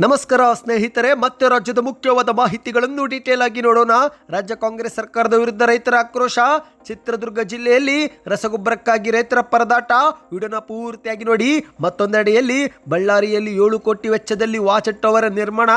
ನಮಸ್ಕಾರ ಸ್ನೇಹಿತರೆ, ಮತ್ತೆ ರಾಜ್ಯದ ಮುಖ್ಯವಾದ ಮಾಹಿತಿಗಳನ್ನು ಡೀಟೇಲ್ ಆಗಿ ನೋಡೋಣ. ರಾಜ್ಯ ಕಾಂಗ್ರೆಸ್ ಸರ್ಕಾರದ ವಿರುದ್ಧ ರೈತರ ಆಕ್ರೋಶ, ಚಿತ್ರದುರ್ಗ ಜಿಲ್ಲೆಯಲ್ಲಿ ರಸಗೊಬ್ಬರಕ್ಕಾಗಿ ರೈತರ ಪರದಾಟ ವಿಡಿಯೋನ ಪೂರ್ತಿಯಾಗಿ ನೋಡಿ. ಮತ್ತೊಂದೆಡೆಯಲ್ಲಿ ಬಳ್ಳಾರಿಯಲ್ಲಿ ಏಳು ಕೋಟಿ ವೆಚ್ಚದಲ್ಲಿ ವಾಚ್ ನಿರ್ಮಾಣ.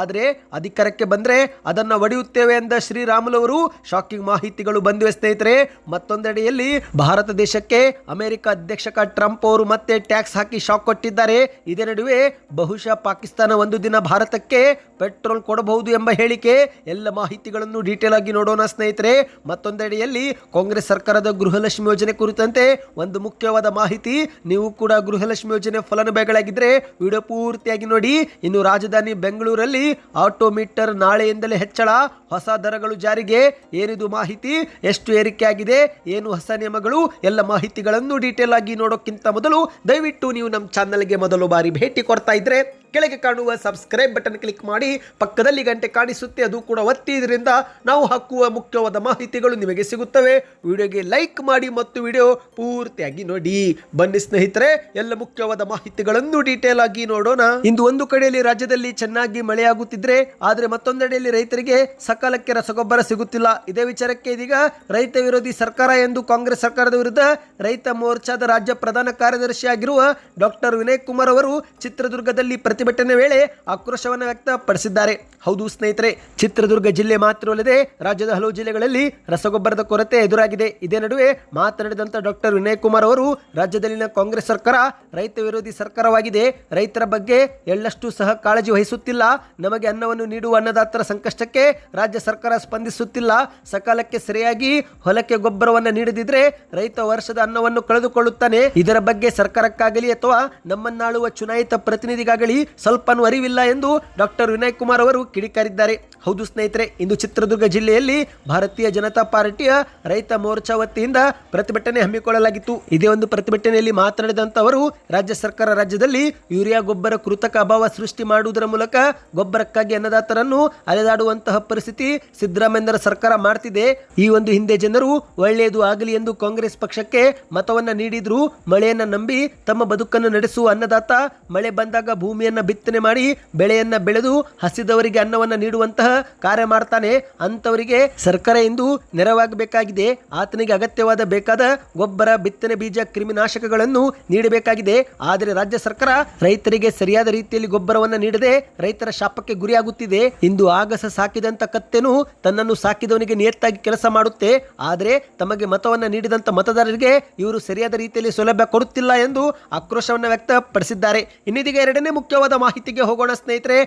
ಆದರೆ ಅಧಿಕಾರಕ್ಕೆ ಬಂದ್ರೆ ಅದನ್ನ ಒಡೆಯುತ್ತೇವೆ ಎಂದ ಶ್ರೀರಾಮುಲವರು ಶಾಕಿಂಗ್ ಮಾಹಿತಿಗಳು ಬಂದಿವೆ ಸ್ನೇಹಿತರೆ. ಮತ್ತೊಂದೆಡೆಯಲ್ಲಿ ಭಾರತ ದೇಶಕ್ಕೆ ಅಮೆರಿಕ ಅಧ್ಯಕ್ಷಕ ಟ್ರಂಪ್ ಅವರು ಮತ್ತೆ ಟ್ಯಾಕ್ಸ್ ಹಾಕಿ ಶಾಕ್ ಕೊಟ್ಟಿದ್ದಾರೆ. ಇದೇ ನಡುವೆ ಬಹುಶಃ ಪಾಕಿಸ್ತಾನ ಒಂದು ದಿನ ಭಾರತಕ್ಕೆ ಪೆಟ್ರೋಲ್ ಕೊಡಬಹುದು ಎಂಬ ಹೇಳಿಕೆ, ಎಲ್ಲ ಮಾಹಿತಿಗಳನ್ನು ಡೀಟೇಲ್ ಆಗಿ ನೋಡೋಣ ಸ್ನೇಹಿತರೆ. ಮತ್ತೊಂದೆಡೆಯಲ್ಲಿ ಕಾಂಗ್ರೆಸ್ ಸರ್ಕಾರದ ಗೃಹಲಕ್ಷ್ಮಿ ಯೋಜನೆ ಕುರಿತಂತೆ ಒಂದು ಮುಖ್ಯವಾದ ಮಾಹಿತಿ, ನೀವು ಕೂಡ ಗೃಹಲಕ್ಷ್ಮಿ ಯೋಜನೆ ಫಲಾನುಭವಿಗಳಾಗಿದ್ದರೆ ವಿಡಿಯೋ ಪೂರ್ತಿಯಾಗಿ ನೋಡಿ. ಇನ್ನು ರಾಜಧಾನಿ ಬೆಂಗಳೂರಲ್ಲಿ ಆಟೋಮೀಟರ್ ನಾಳೆಯಿಂದಲೇ ಹೆಚ್ಚಳ, ಹೊಸ ದರಗಳು ಜಾರಿಗೆ, ಏನಿದು ಮಾಹಿತಿ, ಎಷ್ಟು ಏರಿಕೆ ಆಗಿದೆ, ಏನು ಹೊಸ ನಿಯಮಗಳು, ಎಲ್ಲ ಮಾಹಿತಿಗಳನ್ನು ಡೀಟೇಲ್ ಆಗಿ ನೋಡೋಕ್ಕಿಂತ ಮೊದಲು ದಯವಿಟ್ಟು ನೀವು ನಮ್ಮ ಚಾನಲ್ಗೆ ಮೊದಲು ಬಾರಿ ಭೇಟಿ ಕೊಡ್ತಾ ಇದ್ರೆ ಕೆಳಗೆ ಕಾಣುವ ಸಬ್ಸ್ಕ್ರೈಬ್ ಬಟನ್ ಕ್ಲಿಕ್ ಮಾಡಿ, ಪಕ್ಕದಲ್ಲಿ ಗಂಟೆ ಕಾಣಿಸುತ್ತೆ, ಅದು ಕೂಡ ಒತ್ತಿದ್ರಿಂದ ನಾವು ಹಾಕುವ ಮುಖ್ಯವಾದ ಮಾಹಿತಿಗಳು ನಿಮಗೆ ಸಿಗುತ್ತವೆ. ವಿಡಿಯೋಗೆ ಲೈಕ್ ಮಾಡಿ ಮತ್ತು ವಿಡಿಯೋ ಪೂರ್ತಿಯಾಗಿ ನೋಡಿ. ಬನ್ನಿ ಸ್ನೇಹಿತರೆ, ಎಲ್ಲ ಮುಖ್ಯವಾದ ಮಾಹಿತಿಗಳನ್ನು ಡೀಟೇಲ್ ಆಗಿ ನೋಡೋಣ. ಇಂದು ಒಂದು ಕಡೆಯಲ್ಲಿ ರಾಜ್ಯದಲ್ಲಿ ಚೆನ್ನಾಗಿ ಮಳೆಯಾಗುತ್ತಿದ್ರೆ, ಆದರೆ ಮತ್ತೊಂದೆಡೆಯಲ್ಲಿ ರೈತರಿಗೆ ಸಕಾಲಕ್ಕೆ ರಸಗೊಬ್ಬರ ಸಿಗುತ್ತಿಲ್ಲ. ಇದೇ ವಿಚಾರಕ್ಕೆ ಇದೀಗ ರೈತ ವಿರೋಧಿ ಸರ್ಕಾರ ಎಂದು ಕಾಂಗ್ರೆಸ್ ಸರ್ಕಾರದ ವಿರುದ್ಧ ರೈತ ಮೋರ್ಚಾದ ರಾಜ್ಯ ಪ್ರಧಾನ ಕಾರ್ಯದರ್ಶಿಯಾಗಿರುವ ಡಾಕ್ಟರ್ ವಿನಯ್ ಕುಮಾರ್ ಅವರು ಚಿತ್ರದುರ್ಗದಲ್ಲಿ ಪ್ರತಿಭಟನೆ ವೇಳೆ ಆಕ್ರೋಶವನ್ನು ವ್ಯಕ್ತಪಡಿಸಿದ್ದಾರೆ. ಹೌದು ಸ್ನೇಹಿತರೆ, ಚಿತ್ರದುರ್ಗ ಜಿಲ್ಲೆ ಮಾತ್ರವಲ್ಲದೆ ರಾಜ್ಯದ ಹಲವು ಜಿಲ್ಲೆಗಳಲ್ಲಿ ರಸಗೊಬ್ಬರದ ಕೊರತೆ ಎದುರಾಗಿದೆ. ಇದೇ ನಡುವೆ ಮಾತನಾಡಿದಂಥ ಡಾಕ್ಟರ್ ವಿನಯ್ ಕುಮಾರ್ ಅವರು, ರಾಜ್ಯದಲ್ಲಿನ ಕಾಂಗ್ರೆಸ್ ಸರ್ಕಾರ ರೈತ ವಿರೋಧಿ ಸರ್ಕಾರವಾಗಿದೆ. ರೈತರ ಬಗ್ಗೆ ಎಳ್ಳಷ್ಟು ಸಹ ಕಾಳಜಿ ವಹಿಸುತ್ತಿಲ್ಲ. ನಮಗೆ ಅನ್ನವನ್ನು ನೀಡುವ ಅನ್ನದಾತರ ಸಂಕಷ್ಟಕ್ಕೆ ರಾಜ್ಯ ಸರ್ಕಾರ ಸ್ಪಂದಿಸುತ್ತಿಲ್ಲ. ಸಕಾಲಕ್ಕೆ ಸರಿಯಾಗಿ ಹೊಲಕ್ಕೆ ಗೊಬ್ಬರವನ್ನು ನೀಡದಿದ್ರೆ ರೈತ ವರ್ಷದ ಅನ್ನವನ್ನು ಕಳೆದುಕೊಳ್ಳುತ್ತಾನೆ. ಇದರ ಬಗ್ಗೆ ಸರ್ಕಾರಕ್ಕಾಗಲಿ ಅಥವಾ ನಮ್ಮನ್ನಾಳುವ ಚುನಾಯಿತ ಪ್ರತಿನಿಧಿಗಾಗಲಿ ಸ್ವಲ್ಪನೂ ಅರಿವಿಲ್ಲ ಎಂದು ಡಾಕ್ಟರ್ ವಿನಯ್ ಕುಮಾರ್ ಅವರು ಕಿಡಿಕಾರಿದ್ದಾರೆ. ಹೌದು ಸ್ನೇಹಿತರೆ, ಇಂದು ಚಿತ್ರದುರ್ಗ ಜಿಲ್ಲೆಯಲ್ಲಿ ಭಾರತೀಯ ಜನತಾ ಪಾರ್ಟಿಯ ರೈತ ಮೋರ್ಚಾ ವತಿಯಿಂದ ಪ್ರತಿಭಟನೆ ಹಮ್ಮಿಕೊಳ್ಳಲಾಗಿತ್ತು. ಇದೇ ಒಂದು ಪ್ರತಿಭಟನೆಯಲ್ಲಿ ಮಾತನಾಡಿದಂತ ಅವರು ರಾಜ್ಯ ಸರ್ಕಾರ ರಾಜ್ಯದಲ್ಲಿ ಯೂರಿಯಾ ಗೊಬ್ಬರ ಕೃತಕ ಅಭಾವ ಸೃಷ್ಟಿ ಮಾಡುವುದರ ಮೂಲಕ ಗೊಬ್ಬರಕ್ಕಾಗಿ ಅನ್ನದಾತರನ್ನು ಅಲೆದಾಡುವಂತಹ ಪರಿಸ್ಥಿತಿ ಸಿದ್ದರಾಮಯ್ಯರ ಸರ್ಕಾರ ಮಾಡ್ತಿದೆ. ಈ ಒಂದು ಹಿಂದೆ ಜನರು ಒಳ್ಳೆಯದು ಆಗಲಿ ಎಂದು ಕಾಂಗ್ರೆಸ್ ಪಕ್ಷಕ್ಕೆ ಮತವನ್ನ ನೀಡಿದ್ರು. ಮಳೆಯನ್ನ ನಂಬಿ ತಮ್ಮ ಬದುಕನ್ನು ನಡೆಸುವ ಅನ್ನದಾತ ಮಳೆ ಬಂದಾಗ ಭೂಮಿಯನ್ನ ಬಿತ್ತನೆ ಮಾಡಿ ಬೆಳೆಯನ್ನ ಬೆಳೆದು ಹಸಿದವರಿಗೆ ಅನ್ನವನ್ನ ನೀಡುವಂತಹ ಕಾರ್ಯ ಮಾಡ್ತಾನೆ. ಅಂತವರಿಗೆ ಸರ್ಕಾರ ಇಂದು ನೆರವಾಗಬೇಕಾಗಿದೆ. ಆತನಿಗೆ ಅಗತ್ಯವಾದ ಬೇಕಾದ ಗೊಬ್ಬರ, ಬಿತ್ತನೆ ಬೀಜ, ಕ್ರಿಮಿನಾಶಕಗಳನ್ನು ನೀಡಬೇಕಾಗಿದೆ. ಆದರೆ ರಾಜ್ಯ ಸರ್ಕಾರ ರೈತರಿಗೆ ಸರಿಯಾದ ರೀತಿಯಲ್ಲಿ ಗೊಬ್ಬರವನ್ನ ನೀಡದೆ ರೈತರ ಶಾಪಕ್ಕೆ ಗುರಿಯಾಗುತ್ತಿದೆ. ಇಂದು ಆಗಸ ಸಾಕಿದಂತ ಕತ್ತೆನು ತನ್ನನ್ನು ಸಾಕಿದವನಿಗೆ ನಿಯತ್ತಾಗಿ ಕೆಲಸ ಮಾಡುತ್ತೆ. ಆದರೆ ತಮಗೆ ಮತವನ್ನು ನೀಡಿದಂತ ಮತದಾರರಿಗೆ ಇವರು ಸರಿಯಾದ ರೀತಿಯಲ್ಲಿ ಸೌಲಭ್ಯ ಕೊಡುತ್ತಿಲ್ಲ ಎಂದು ಆಕ್ರೋಶವನ್ನು ವ್ಯಕ್ತಪಡಿಸಿದ್ದಾರೆ. ಇನ್ನಿದೀಗ ಎರಡನೇ ಮುಖ್ಯವಾದ ಮಾಹಿತಿಗೆ ಹೋಗೋಣ ಸ್ನೇಹಿತರೆ.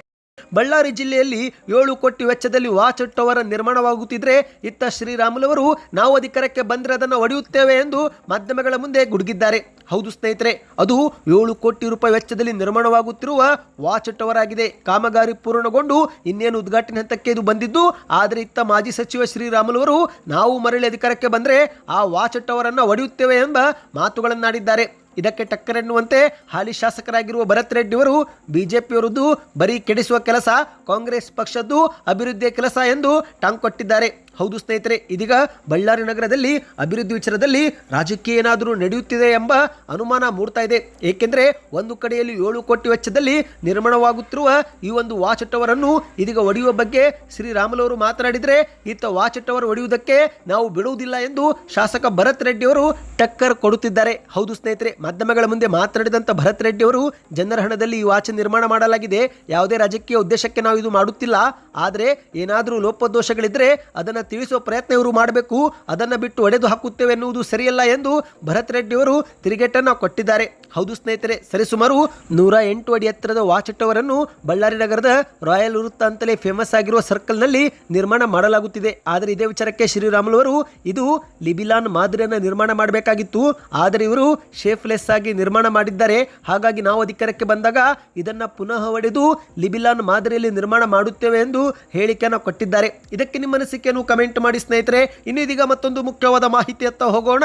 ಬಳ್ಳಾರಿ ಜಿಲ್ಲೆಯಲ್ಲಿ ಏಳು ಕೋಟಿ ವೆಚ್ಚದಲ್ಲಿ ವಾಚ್ ಟವರ್ ನಿರ್ಮಾಣವಾಗುತ್ತಿದ್ರೆ ಇತ್ತ ಶ್ರೀರಾಮುಲವರು ನಾವು ಅಧಿಕಾರಕ್ಕೆ ಬಂದರೆ ಅದನ್ನು ಒಡೆಯುತ್ತೇವೆ ಎಂದು ಮಾಧ್ಯಮಗಳ ಮುಂದೆ ಗುಡುಗಿದ್ದಾರೆ. ಹೌದು ಸ್ನೇಹಿತರೆ, ಅದು ಏಳು ಕೋಟಿ ರೂಪಾಯಿ ವೆಚ್ಚದಲ್ಲಿ ನಿರ್ಮಾಣವಾಗುತ್ತಿರುವ ವಾಚ್ ಟವರ್ ಆಗಿದೆ ಕಾಮಗಾರಿ ಪೂರ್ಣಗೊಂಡು ಇನ್ನೇನು ಉದ್ಘಾಟನೆ ಹಂತಕ್ಕೆ ಇದು ಬಂದಿದ್ದು, ಆದರೆ ಇತ್ತ ಮಾಜಿ ಸಚಿವ ಶ್ರೀರಾಮುಲವರು ನಾವು ಮರಳಿ ಅಧಿಕಾರಕ್ಕೆ ಬಂದರೆ ಆ ವಾಚ್ ಟವರ್ ಒಡೆಯುತ್ತೇವೆ ಎಂಬ ಮಾತುಗಳನ್ನಾಡಿದ್ದಾರೆ. ಇದಕ್ಕೆ ಟಕ್ಕರೆನ್ನುವಂತೆ ಹಾಲಿ ಶಾಸಕರಾಗಿರುವ ಭರತ್ ರೆಡ್ಡಿ ಅವರು ಬಿಜೆಪಿಯವರದ್ದು ಬರೀ ಕೆಡಿಸುವ ಕೆಲಸ, ಕಾಂಗ್ರೆಸ್ ಪಕ್ಷದ್ದು ಅಭಿವೃದ್ಧಿಯ ಕೆಲಸ ಎಂದು ಟಾಂಗ್ ಕೊಟ್ಟಿದ್ದಾರೆ. ಹೌದು ಸ್ನೇಹಿತರೆ, ಇದೀಗ ಬಳ್ಳಾರಿ ನಗರದಲ್ಲಿ, ಅಭಿವೃದ್ಧಿ ವಿಚಾರದಲ್ಲಿ ರಾಜಕೀಯ ಏನಾದರೂ ನಡೆಯುತ್ತಿದೆ ಎಂಬ ಅನುಮಾನ ಮೂಡ್ತಾ ಇದೆ. ಏಕೆಂದರೆ, ಒಂದು ಕಡೆಯಲ್ಲಿ ಏಳು ಕೋಟಿ ವೆಚ್ಚದಲ್ಲಿ ನಿರ್ಮಾಣವಾಗುತ್ತಿರುವ ಈ ಒಂದು ವಾಚ್ ಟವರನ್ನು ಇದೀಗ ಒಡೆಯುವ ಬಗ್ಗೆ ಶ್ರೀರಾಮುಲವರು ಮಾತನಾಡಿದರೆ, ಈತ ವಾಚ್ ಟವರ್ ಒಡೆಯುವುದಕ್ಕೆ ನಾವು ಬಿಡುವುದಿಲ್ಲ ಎಂದು ಶಾಸಕ ಭರತ್ ರೆಡ್ಡಿ ಅವರು ಟಕ್ಕರ್ ಕೊಡುತ್ತಿದ್ದಾರೆ. ಹೌದು ಸ್ನೇಹಿತರೆ, ಮಾಧ್ಯಮಗಳ ಮುಂದೆ ಮಾತನಾಡಿದಂಥ ಭರತ್ ರೆಡ್ಡಿ ಅವರು ಜನರ ಹಣದಲ್ಲಿ ಈ ವಾಚ್ ನಿರ್ಮಾಣ ಮಾಡಲಾಗಿದೆ. ಯಾವುದೇ ರಾಜಕೀಯ ಉದ್ದೇಶಕ್ಕೆ ನಾವು ಇದು ಮಾಡುತ್ತಿಲ್ಲ. ಆದರೆ, ಏನಾದರೂ ಲೋಪದೋಷಗಳಿದ್ದರೆ ಅದನ್ನು ತಿಳಿಸುವ ಪ್ರಯತ್ನ ಇವರು ಮಾಡಬೇಕು, ಅದನ್ನು ಬಿಟ್ಟು ಒಡೆದು ಹಾಕುತ್ತೇವೆ ಎನ್ನುವುದು ಸರಿಯಲ್ಲ ಎಂದು ಭರತ್ ರೆಡ್ಡಿ ಅವರು ತಿರುಗೇಟನ್ನು ಕೊಟ್ಟಿದ್ದಾರೆ. ಹೌದು ಸ್ನೇಹಿತರೆ, ಸರಿಸುಮಾರು ನೂರ ಎಂಟು ಅಡಿ ಎತ್ತರದ ವಾಚ್ ಟವರ್ ಅನ್ನು ಬಳ್ಳಾರಿ ನಗರದ ರಾಯಲ್ ವೃತ್ತ ಅಂತಲೇ ಫೇಮಸ್ ಆಗಿರುವ ಸರ್ಕಲ್ನಲ್ಲಿ ನಿರ್ಮಾಣ ಮಾಡಲಾಗುತ್ತಿದೆ. ಆದರೆ ಇದೇ ವಿಚಾರಕ್ಕೆ ಶ್ರೀರಾಮುಲು ಅವರು, ಇದು ಲಿಬಿಲಾನ್ ಮಾದರಿಯನ್ನು ನಿರ್ಮಾಣ ಮಾಡಬೇಕಾಗಿತ್ತು. ಆದರೆ ಇವರು ಶೇಫ್ಲೆಸ್ ಆಗಿ ನಿರ್ಮಾಣ ಮಾಡಿದ್ದಾರೆ. ಹಾಗಾಗಿ ನಾವು ಅಧಿಕಾರಕ್ಕೆ ಬಂದಾಗ ಇದನ್ನ ಪುನಃ ಒಡೆದು ಲಿಬಿಲಾನ್ ಮಾದರಿಯಲ್ಲಿ ನಿರ್ಮಾಣ ಮಾಡುತ್ತೇವೆ ಎಂದು ಹೇಳಿಕೆಯನ್ನು ಕೊಟ್ಟಿದ್ದಾರೆ. ಇದಕ್ಕೆ ನಿಮ್ಮ ಅನಿಸಿಕೆಯನ್ನು ಕಮೆಂಟ್ ಮಾಡಿ ಸ್ನೇಹಿತರೆ. ಇನ್ನು ಇದೀಗ ಮತ್ತೊಂದು ಮುಖ್ಯವಾದ ಮಾಹಿತಿಯತ್ತ ಹೋಗೋಣ.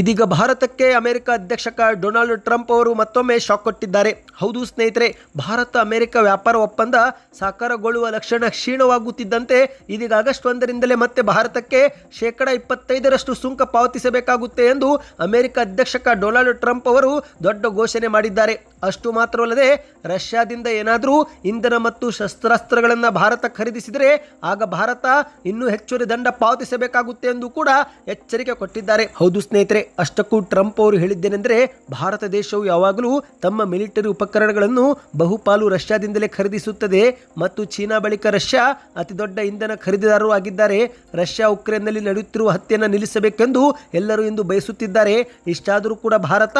ಇದೀಗ ಭಾರತಕ್ಕೆ ಅಮೆರಿಕ ಅಧ್ಯಕ್ಷಕ ಡೊನಾಲ್ಡ್ ಟ್ರಂಪ್ ಅವರು ಮತ್ತೊಮ್ಮೆ ಶಾಕ್ ಕೊಟ್ಟಿದ್ದಾರೆ. ಹೌದು ಸ್ನೇಹಿತರೆ, ಭಾರತ ಅಮೆರಿಕ ವ್ಯಾಪಾರ ಒಪ್ಪಂದ ಸಾಕಾರಗೊಳ್ಳುವ ಲಕ್ಷಣ ಕ್ಷೀಣವಾಗುತ್ತಿದ್ದಂತೆ ಇದೀಗ ಆಗಸ್ಟ್ ಒಂದರಿಂದಲೇ ಮತ್ತೆ ಭಾರತಕ್ಕೆ ಶೇಕಡ ಇಪ್ಪತ್ತೈದರಷ್ಟು ಸುಂಕ ಪಾವತಿಸಬೇಕಾಗುತ್ತೆ ಎಂದು ಅಮೆರಿಕ ಅಧ್ಯಕ್ಷಕ ಡೊನಾಲ್ಡ್ ಟ್ರಂಪ್ ಅವರು ದೊಡ್ಡ ಘೋಷಣೆ ಮಾಡಿದ್ದಾರೆ. ಅಷ್ಟು ಮಾತ್ರವಲ್ಲದೆ ರಷ್ಯಾದಿಂದ ಏನಾದರೂ ಇಂಧನ ಮತ್ತು ಶಸ್ತ್ರಾಸ್ತ್ರಗಳನ್ನು ಭಾರತ ಖರೀದಿಸಿದರೆ ಆಗ ಭಾರತ ಇನ್ನೂ ಹೆಚ್ಚುವರಿ ದಂಡ ಪಾವತಿಸಬೇಕಾಗುತ್ತೆ ಎಂದು ಕೂಡ ಎಚ್ಚರಿಕೆ ಕೊಟ್ಟಿದ್ದಾರೆ. ಹೌದು ಸ್ನೇಹಿತರೆ, ಅಷ್ಟಕ್ಕೂ ಟ್ರಂಪ್ ಅವರು ಹೇಳಿದ್ದೇನೆಂದರೆ ಭಾರತ ದೇಶವು ಯಾವಾಗಲೂ ತಮ್ಮ ಮಿಲಿಟರಿ ಉಪಕರಣಗಳನ್ನು ಬಹುಪಾಲು ರಷ್ಯಾದಿಂದಲೇ ಖರೀದಿಸುತ್ತದೆ ಮತ್ತು ಚೀನಾ ಬಳಿಕ ರಷ್ಯಾ ಅತಿ ದೊಡ್ಡ ಇಂಧನ ಖರೀದಿದಾರರು ಆಗಿದ್ದಾರೆ. ರಷ್ಯಾ ಉಕ್ರೇನ್ನಲ್ಲಿ ನಡೆಯುತ್ತಿರುವ ಹತ್ಯೆಯನ್ನು ನಿಲ್ಲಿಸಬೇಕೆಂದು ಎಲ್ಲರೂ ಇಂದು ಬಯಸುತ್ತಿದ್ದಾರೆ. ಇಷ್ಟಾದರೂ ಕೂಡ ಭಾರತ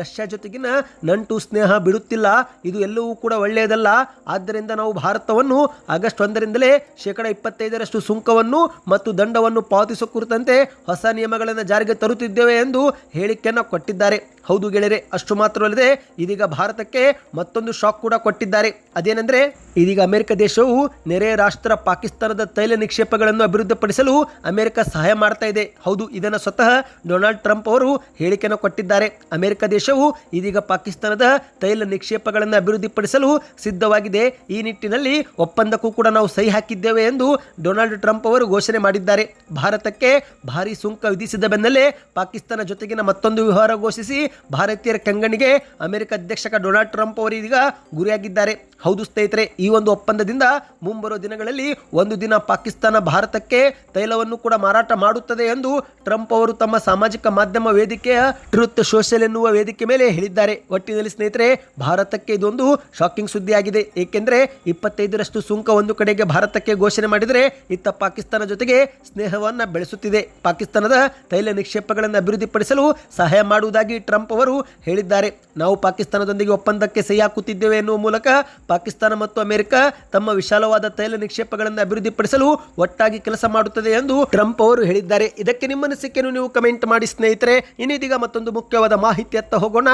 ರಷ್ಯಾ ಜೊತೆಗಿನ ನಂಟು ಸ್ನೇಹ ಬಿಡುತ್ತಿಲ್ಲ, ಇದು ಎಲ್ಲವೂ ಕೂಡ ಒಳ್ಳೆಯದಲ್ಲ. ಆದ್ದರಿಂದ ನಾವು ಭಾರತವನ್ನು ಆಗಸ್ಟ್ ಒಂದರಿಂದಲೇ ಶೇಕಡ ಇಪ್ಪತ್ತೈದರಷ್ಟು ಸುಂಕವನ್ನು ಮತ್ತು ದಂಡವನ್ನು ಪಾವತಿಸುವ ಕುರಿತಂತೆ ಹೊಸ ನಿಯಮಗಳನ್ನು ಜಾರಿಗೆ ತರುತ್ತಿದ್ದೇವೆ ಎಂದು ಹೇಳಿಕೆಯನ್ನು ಕೊಟ್ಟಿದ್ದಾರೆ. ಹೌದು ಗೆಳೆಯರೆ, ಅಷ್ಟು ಮಾತ್ರವಲ್ಲದೆ ಇದೀಗ ಭಾರತಕ್ಕೆ ಮತ್ತೊಂದು ಶಾಕ್ ಕೂಡ ಕೊಟ್ಟಿದ್ದಾರೆ. ಅದೇನೆಂದರೆ, ಇದೀಗ ಅಮೆರಿಕ ದೇಶವು ನೆರೆಯ ರಾಷ್ಟ್ರ ಪಾಕಿಸ್ತಾನದ ತೈಲ ನಿಕ್ಷೇಪಗಳನ್ನು ಅಭಿವೃದ್ಧಿಪಡಿಸಲು ಅಮೆರಿಕ ಸಹಾಯ ಮಾಡ್ತಾ ಇದೆ. ಹೌದು, ಇದನ್ನು ಸ್ವತಃ ಡೊನಾಲ್ಡ್ ಟ್ರಂಪ್ ಅವರು ಹೇಳಿಕೆಯನ್ನು ಕೊಟ್ಟಿದ್ದಾರೆ. ಅಮೆರಿಕ ದೇಶವು ಇದೀಗ ಪಾಕಿಸ್ತಾನದ ತೈಲ ನಿಕ್ಷೇಪಗಳನ್ನು ಅಭಿವೃದ್ಧಿಪಡಿಸಲು ಸಿದ್ಧವಾಗಿದೆ. ಈ ನಿಟ್ಟಿನಲ್ಲಿ ಒಪ್ಪಂದಕ್ಕೂ ಕೂಡ ನಾವು ಸಹಿ ಹಾಕಿದ್ದೇವೆ ಎಂದು ಡೊನಾಲ್ಡ್ ಟ್ರಂಪ್ ಅವರು ಘೋಷಣೆ ಮಾಡಿದ್ದಾರೆ. ಭಾರತಕ್ಕೆ ಭಾರಿ ಸುಂಕ ವಿಧಿಸಿದ ಬೆನ್ನಲ್ಲೇ ಪಾಕಿಸ್ತಾನ ಜೊತೆಗಿನ ಮತ್ತೊಂದು ವ್ಯವಹಾರ ಘೋಷಿಸಿ ಭಾರತೀಯರ ಕಂಗಣಿಗೆ ಅಮೆರಿಕ ಅಧ್ಯಕ್ಷಕ ಡೊನಾಲ್ಡ್ ಟ್ರಂಪ್ ಅವರು ಇದೀಗ ಗುರಿಯಾಗಿದ್ದಾರೆ. ಹೌದು ಸ್ನೇಹಿತರೆ, ಈ ಒಂದು ಒಪ್ಪಂದದಿಂದ ಮುಂಬರುವ ದಿನಗಳಲ್ಲಿ ಒಂದು ದಿನ ಪಾಕಿಸ್ತಾನ ಭಾರತಕ್ಕೆ ತೈಲವನ್ನು ಕೂಡ ಮಾರಾಟ ಮಾಡುತ್ತದೆ ಎಂದು ಟ್ರಂಪ್ ಅವರು ತಮ್ಮ ಸಾಮಾಜಿಕ ಮಾಧ್ಯಮ ವೇದಿಕೆಯ ಟ್ರೂತ್ ಸೋಷಿಯಲ್ ಎನ್ನುವ ವೇದಿಕೆ ಮೇಲೆ ಹೇಳಿದ್ದಾರೆ. ಒಟ್ಟಿನಲ್ಲಿ ಸ್ನೇಹಿತರೆ, ಭಾರತಕ್ಕೆ ಇದೊಂದು ಶಾಕಿಂಗ್ ಸುದ್ದಿಯಾಗಿದೆ. ಏಕೆಂದರೆ, ಇಪ್ಪತ್ತೈದರಷ್ಟು ಸುಂಕ ಒಂದು ಕಡೆಗೆ ಭಾರತಕ್ಕೆ ಘೋಷಣೆ ಮಾಡಿದರೆ ಇತ್ತ ಪಾಕಿಸ್ತಾನ ಜೊತೆಗೆ ಸ್ನೇಹವನ್ನು ಬೆಳೆಸುತ್ತಿದೆ. ಪಾಕಿಸ್ತಾನದ ತೈಲ ನಿಕ್ಷೇಪಗಳನ್ನು ಅಭಿವೃದ್ಧಿಪಡಿಸಲು ಸಹಾಯ ಮಾಡುವುದಾಗಿ ಟ್ರಂಪ್ ಅವರು ಹೇಳಿದ್ದಾರೆ. ನಾವು ಪಾಕಿಸ್ತಾನದೊಂದಿಗೆ ಒಪ್ಪಂದಕ್ಕೆ ಸಹಿ ಹಾಕುತ್ತಿದ್ದೇವೆ ಎನ್ನುವ ಮೂಲಕ ಪಾಕಿಸ್ತಾನ ಮತ್ತು ಅಮೆರಿಕ ತಮ್ಮ ವಿಶಾಲವಾದ ತೈಲ ನಿಕ್ಷೇಪಗಳನ್ನು ಅಭಿವೃದ್ಧಿಪಡಿಸಲು ಒಟ್ಟಾಗಿ ಕೆಲಸ ಮಾಡುತ್ತದೆ ಎಂದು ಟ್ರಂಪ್ ಅವರು ಹೇಳಿದ್ದಾರೆ. ಇದಕ್ಕೆ ನಿಮ್ಮ ಅನಿಸಿಕೆಯನ್ನು ನೀವು ಕಮೆಂಟ್ ಮಾಡಿ ಸ್ನೇಹಿತರೆ. ಇನ್ನಿದೀಗ ಮತ್ತೊಂದು ಮುಖ್ಯವಾದ ಮಾಹಿತಿಯತ್ತ ಹೋಗೋಣ.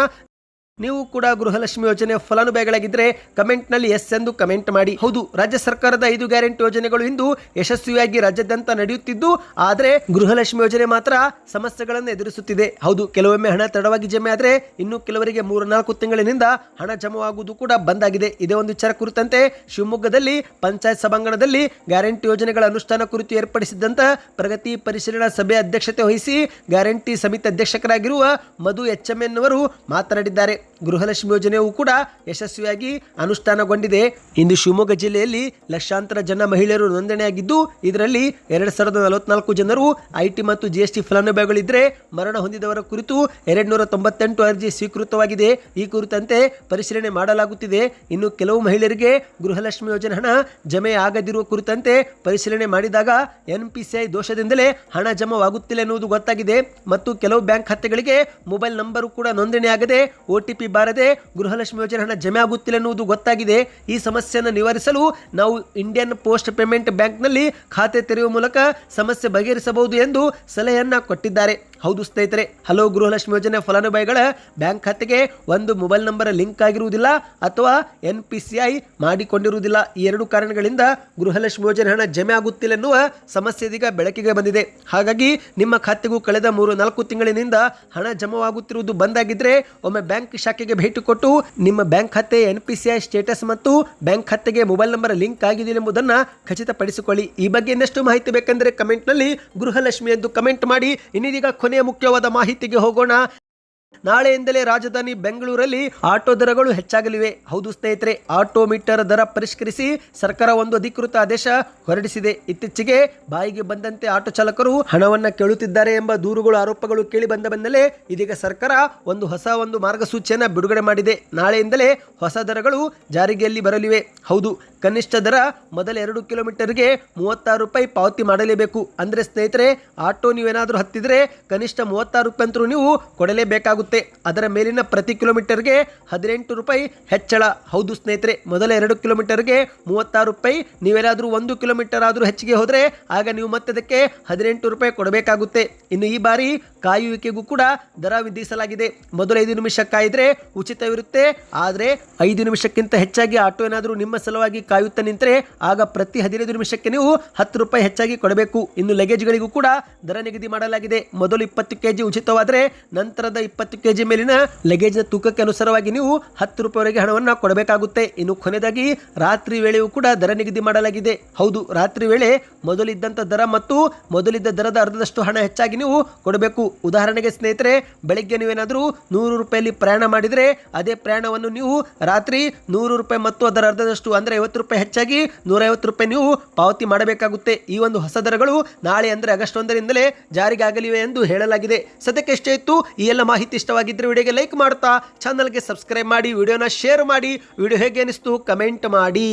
ನೀವು ಕೂಡ ಗೃಹಲಕ್ಷ್ಮಿ ಯೋಜನೆ ಫಲಾನುಭವಿಗಳಾಗಿದ್ದರೆ ಕಮೆಂಟ್ನಲ್ಲಿ ಎಸ್ ಎಂದು ಕಮೆಂಟ್ ಮಾಡಿ. ಹೌದು, ರಾಜ್ಯ ಸರ್ಕಾರದ ಐದು ಗ್ಯಾರಂಟಿ ಯೋಜನೆಗಳು ಇಂದು ಯಶಸ್ವಿಯಾಗಿ ರಾಜ್ಯಾದ್ಯಂತ ನಡೆಯುತ್ತಿದ್ದು, ಆದರೆ ಗೃಹಲಕ್ಷ್ಮಿ ಯೋಜನೆ ಮಾತ್ರ ಸಮಸ್ಯೆಗಳನ್ನು ಎದುರಿಸುತ್ತಿದೆ. ಹೌದು, ಕೆಲವೊಮ್ಮೆ ಹಣ ತಡವಾಗಿ ಜಮೆ ಆದರೆ ಇನ್ನು ಕೆಲವರಿಗೆ ಮೂರು ನಾಲ್ಕು ತಿಂಗಳಿನಿಂದ ಹಣ ಜಮವಾಗುವುದು ಕೂಡ ಬಂದಾಗಿದೆ. ಇದೇ ಒಂದು ವಿಚಾರ ಕುರಿತಂತೆ ಶಿವಮೊಗ್ಗದಲ್ಲಿ ಪಂಚಾಯತ್ ಸಭಾಂಗಣದಲ್ಲಿ ಗ್ಯಾರಂಟಿ ಯೋಜನೆಗಳ ಅನುಷ್ಠಾನ ಕುರಿತು ಏರ್ಪಡಿಸಿದ್ದಂತ ಪ್ರಗತಿ ಪರಿಶೀಲನಾ ಸಭೆ ಅಧ್ಯಕ್ಷತೆ ವಹಿಸಿ ಗ್ಯಾರಂಟಿ ಸಮಿತಿ ಅಧ್ಯಕ್ಷಕರಾಗಿರುವ ಮಧು ಎಚ್ ಎಂ ಎನ್ನುವರು ಮಾತನಾಡಿದ್ದಾರೆ. ಗೃಹಲಕ್ಷ್ಮಿ ಯೋಜನೆಯು ಕೂಡ ಯಶಸ್ವಿಯಾಗಿ ಅನುಷ್ಠಾನಗೊಂಡಿದೆ. ಇಂದು ಶಿವಮೊಗ್ಗ ಜಿಲ್ಲೆಯಲ್ಲಿ ಲಕ್ಷಾಂತರ ಜನ ಮಹಿಳೆಯರು ನೋಂದಣಿಯಾಗಿದ್ದು, ಇದರಲ್ಲಿ ಎರಡು ಸಾವಿರದ ನಲವತ್ನಾಲ್ಕು ಜನರು ಐಟಿ ಮತ್ತು ಜಿಎಸ್ಟಿ ಫಲಾನುಭವಿಗಳಿದ್ದರೆ ಮರಣ ಹೊಂದಿದವರ ಕುರಿತು ಎರಡು ನೂರ ತೊಂಬತ್ತೆಂಟು ಅರ್ಜಿ ಸ್ವೀಕೃತವಾಗಿದೆ. ಈ ಕುರಿತಂತೆ ಪರಿಶೀಲನೆ ಮಾಡಲಾಗುತ್ತಿದೆ. ಇನ್ನು ಕೆಲವು ಮಹಿಳೆಯರಿಗೆ ಗೃಹಲಕ್ಷ್ಮಿ ಯೋಜನೆ ಹಣ ಜಮೆ ಆಗದಿರುವ ಕುರಿತಂತೆ ಪರಿಶೀಲನೆ ಮಾಡಿದಾಗ ಎನ್ಪಿಸಿಐ ದೋಷದಿಂದಲೇ ಹಣ ಜಮವಾಗುತ್ತಿಲ್ಲ ಎನ್ನುವುದು ಗೊತ್ತಾಗಿದೆ. ಮತ್ತು ಕೆಲವು ಬ್ಯಾಂಕ್ ಖಾತೆಗಳಿಗೆ ಮೊಬೈಲ್ ನಂಬರು ಕೂಡ ನೋಂದಣಿಯಾಗದೆ ಒಟಿಪಿ ಬಾರದೆ ಗೃಹಲಕ್ಷ್ಮಿ ಯೋಜನೆ ಹಣ ಜಮೆ ಆಗುತ್ತಿಲ್ಲ ಎನ್ನುವುದು ಗೊತ್ತಾಗಿದೆ. ಈ ಸಮಸ್ಯೆಯನ್ನು ನಿವಾರಿಸಲು ನಾವು ಇಂಡಿಯನ್ ಪೋಸ್ಟ್ ಪೇಮೆಂಟ್ ಬ್ಯಾಂಕ್ನಲ್ಲಿ ಖಾತೆ ತೆರೆಯುವ ಮೂಲಕ ಸಮಸ್ಯೆ ಬಗೆಹರಿಸಬಹುದು ಎಂದು ಸಲಹೆಯನ್ನು ಕೊಟ್ಟಿದ್ದಾರೆ. ಹೌದು ಸ್ನೇಹಿತರೆ, ಹಲೋ ಗೃಹಲಕ್ಷ್ಮಿ ಯೋಜನೆ ಫಲಾನುಭವಿಗಳ ಬ್ಯಾಂಕ್ ಖಾತೆಗೆ ಒಂದು ಮೊಬೈಲ್ ನಂಬರ್ ಲಿಂಕ್ ಆಗಿರುವುದಿಲ್ಲ ಅಥವಾ ಎನ್ ಪಿ ಸಿ ಐ ಮಾಡಿಕೊಂಡಿರುವುದಿಲ್ಲ. ಈ ಎರಡು ಕಾರಣಗಳಿಂದ ಗೃಹಲಕ್ಷ್ಮಿ ಯೋಜನೆ ಹಣ ಜಮೆ ಆಗುತ್ತಿಲ್ಲ ಎನ್ನುವ ಸಮಸ್ಯೆ ಇದೀಗ ಬೆಳಕಿಗೆ ಬಂದಿದೆ. ಹಾಗಾಗಿ ನಿಮ್ಮ ಖಾತೆಗೂ ಕಳೆದ ಮೂರು ನಾಲ್ಕು ತಿಂಗಳಿನಿಂದ ಹಣ ಜಮವಾಗುತ್ತಿರುವುದು ಬಂದಾಗಿದ್ರೆ ಒಮ್ಮೆ ಬ್ಯಾಂಕ್ ಶಾಖೆಗೆ ಭೇಟಿ ಕೊಟ್ಟು ನಿಮ್ಮ ಬ್ಯಾಂಕ್ ಖಾತೆ, N P C I status ಮತ್ತು ಬ್ಯಾಂಕ್ ಖಾತೆಗೆ ಮೊಬೈಲ್ ನಂಬರ್ ಲಿಂಕ್ ಆಗಿದೆ ಎಂಬುದನ್ನು ಖಚಿತಪಡಿಸಿಕೊಳ್ಳಿ. ಈ ಬಗ್ಗೆ ಇನ್ನಷ್ಟು ಮಾಹಿತಿ ಬೇಕೆಂದರೆ ಕಮೆಂಟ್ನಲ್ಲಿ ಗೃಹಲಕ್ಷ್ಮಿ ಎಂದು ಕಮೆಂಟ್ ಮಾಡಿ. ಇನ್ನಿದೀಗ ಕೊನೆಯ ಮುಖ್ಯವಾದ ಮಾಹಿತಿಗೆ ಹೋಗೋಣ. ನಾಳೆಯಿಂದಲೇ ರಾಜಧಾನಿ ಬೆಂಗಳೂರಲ್ಲಿ ಆಟೋ ದರಗಳು ಹೆಚ್ಚಾಗಲಿವೆ. ಹೌದು ಸ್ನೇಹಿತರೆ ಆಟೋ ಮೀಟರ್ ದರ ಪರಿಷ್ಕರಿಸಿ ಸರ್ಕಾರ ಒಂದು ಅಧಿಕೃತ ಆದೇಶ ಹೊರಡಿಸಿದೆ. ಇತ್ತೀಚೆಗೆ ಬಾಯಿಗೆ ಬಂದಂತೆ ಆಟೋ ಚಾಲಕರು ಹಣವನ್ನ ಕೇಳುತ್ತಿದ್ದಾರೆ ಎಂಬ ದೂರುಗಳು, ಆರೋಪಗಳು ಕೇಳಿ ಬಂದ ಬೆನ್ನಲ್ಲೇ ಇದೀಗ ಸರ್ಕಾರ ಒಂದು ಹೊಸ ಒಂದು ಮಾರ್ಗಸೂಚಿಯನ್ನು ಬಿಡುಗಡೆ ಮಾಡಿದೆ. ನಾಳೆಯಿಂದಲೇ ಹೊಸ ದರಗಳು ಜಾರಿಗೆಯಲ್ಲಿ ಬರಲಿವೆ. ಹೌದು, ಕನಿಷ್ಠ ದರ ಮೊದಲ ಎರಡು ಕಿಲೋಮೀಟರ್ಗೆ ಮೂವತ್ತಾರು ರೂಪಾಯಿ ಪಾವತಿ ಮಾಡಲೇಬೇಕು. ಅಂದ್ರೆ ಸ್ನೇಹಿತರೆ, ಆಟೋ ನೀವೇನಾದರೂ ಹತ್ತಿದ್ರೆ ಕನಿಷ್ಠ ಮೂವತ್ತಾರು ರೂಪಾಯಿ ಅಂತರೂ ನೀವು ಕೊಡಲೇಬೇಕಾಗುತ್ತೆ ಕೊಡಬೇಕಾಗುತ್ತೆ ಅದರ ಮೇಲಿನ ಪ್ರತಿ ಕಿಲೋಮೀಟರ್ಗೆ ಹದಿನೆಂಟು ರೂಪಾಯಿ ಹೆಚ್ಚಳ. ಹೌದು ಸ್ನೇಹಿತರೆ, ಮೊದಲ ಎರಡು ಕಿಲೋಮೀಟರ್ಗೆ ಮೂವತ್ತಾರು ರೂಪಾಯಿ. ನೀವೇನಾದರೂ ಒಂದು ಕಿಲೋಮೀಟರ್ ಆದರೂ ಹೆಚ್ಚಿಗೆ ಹೋದರೆ ಆಗ ನೀವು ಮತ್ತೆ ಅದಕ್ಕೆ ಹದಿನೆಂಟು ರೂಪಾಯಿ ಕೊಡಬೇಕಾಗುತ್ತೆ. ಇನ್ನು ಈ ಬಾರಿ ಕಾಯುವಿಕೆಗೂ ಕೂಡ ದರ ವಿಧಿಸಲಾಗಿದೆ. ಮೊದಲ ಐದು ನಿಮಿಷ ಕಾಯಿದ್ರೆ ಉಚಿತವಿರುತ್ತೆ ಆದರೆ ಐದು ನಿಮಿಷಕ್ಕಿಂತ ಹೆಚ್ಚಾಗಿ ಆಟೋ ಏನಾದರೂ ನಿಮ್ಮ ಸಲುವಾಗಿ ಕಾಯುತ್ತಾ ನಿಂತರೆ ಆಗ ಪ್ರತಿ ಹದಿನೈದು ನಿಮಿಷಕ್ಕೆ ನೀವು ಹತ್ತು ರೂಪಾಯಿ ಹೆಚ್ಚಾಗಿ ಕೊಡಬೇಕು. ಇನ್ನು ಲಗೇಜ್ಗಳಿಗೂ ಕೂಡ ದರ ನಿಗದಿ ಮಾಡಲಾಗಿದೆ. ಮೊದಲು ಇಪ್ಪತ್ತು ಕೆಜಿ ಉಚಿತವಾದರೆ ನಂತರದ ಇಪ್ಪತ್ತು ಕೆಜಿ ಮೇಲಿನ ಲಗೇಜ್ನ ತೂಕಕ್ಕೆ ಅನುಸಾರವಾಗಿ ನೀವು ಹತ್ತು ರೂಪಾಯಿವರೆಗೆ ಹಣವನ್ನು ಕೊಡಬೇಕಾಗುತ್ತೆ. ಇನ್ನು ಕೊನೆಯದಾಗಿ ರಾತ್ರಿ ವೇಳೆಯೂ ಕೂಡ ದರ ನಿಗದಿ ಮಾಡಲಾಗಿದೆ. ಹೌದು, ರಾತ್ರಿ ವೇಳೆ ಮೊದಲಿದ್ದಂಥ ದರ ಮತ್ತು ಮೊದಲಿದ್ದ ದರದ ಅರ್ಧದಷ್ಟು ಹಣ ಹೆಚ್ಚಾಗಿ ನೀವು ಕೊಡಬೇಕು. ಉದಾಹರಣೆಗೆ ಸ್ನೇಹಿತರೆ, ಬೆಳಗ್ಗೆ ನೀವೇನಾದರೂ ನೂರು ರೂಪಾಯಲ್ಲಿ ಪ್ರಯಾಣ ಮಾಡಿದರೆ ಅದೇ ಪ್ರಯಾಣವನ್ನು ನೀವು ರಾತ್ರಿ ನೂರು ರೂಪಾಯಿ ಮತ್ತು ಅದರ ಅರ್ಧದಷ್ಟು ಅಂದರೆ ಐವತ್ತು ರೂಪಾಯಿ ಹೆಚ್ಚಾಗಿ ನೂರೈವತ್ತು ರೂಪಾಯಿ ನೀವು ಪಾವತಿ ಮಾಡಬೇಕಾಗುತ್ತೆ. ಈ ಒಂದು ಹೊಸ ದರಗಳು ನಾಳೆ ಅಂದರೆ ಆಗಸ್ಟ್ ಒಂದರಿಂದಲೇ ಜಾರಿಗೆ ಆಗಲಿವೆ ಎಂದು ಹೇಳಲಾಗಿದೆ. ಸದ್ಯಕ್ಕೆ ಎಷ್ಟೇ ಇತ್ತು, ಈ ಎಲ್ಲ ಮಾಹಿತಿ ಇಷ್ಟವಾಗಿದ್ದರೆ ವಿಡಿಯೋಗೆ ಲೈಕ್ ಮಾಡ್ತಾ ಚಾನಲ್ಗೆ ಸಬ್ಸ್ಕ್ರೈಬ್ ಮಾಡಿ, ವಿಡಿಯೋನ ಶೇರ್ ಮಾಡಿ, ವಿಡಿಯೋ ಹೇಗೆ ಅನಿಸ್ತು ಕಮೆಂಟ್ ಮಾಡಿ.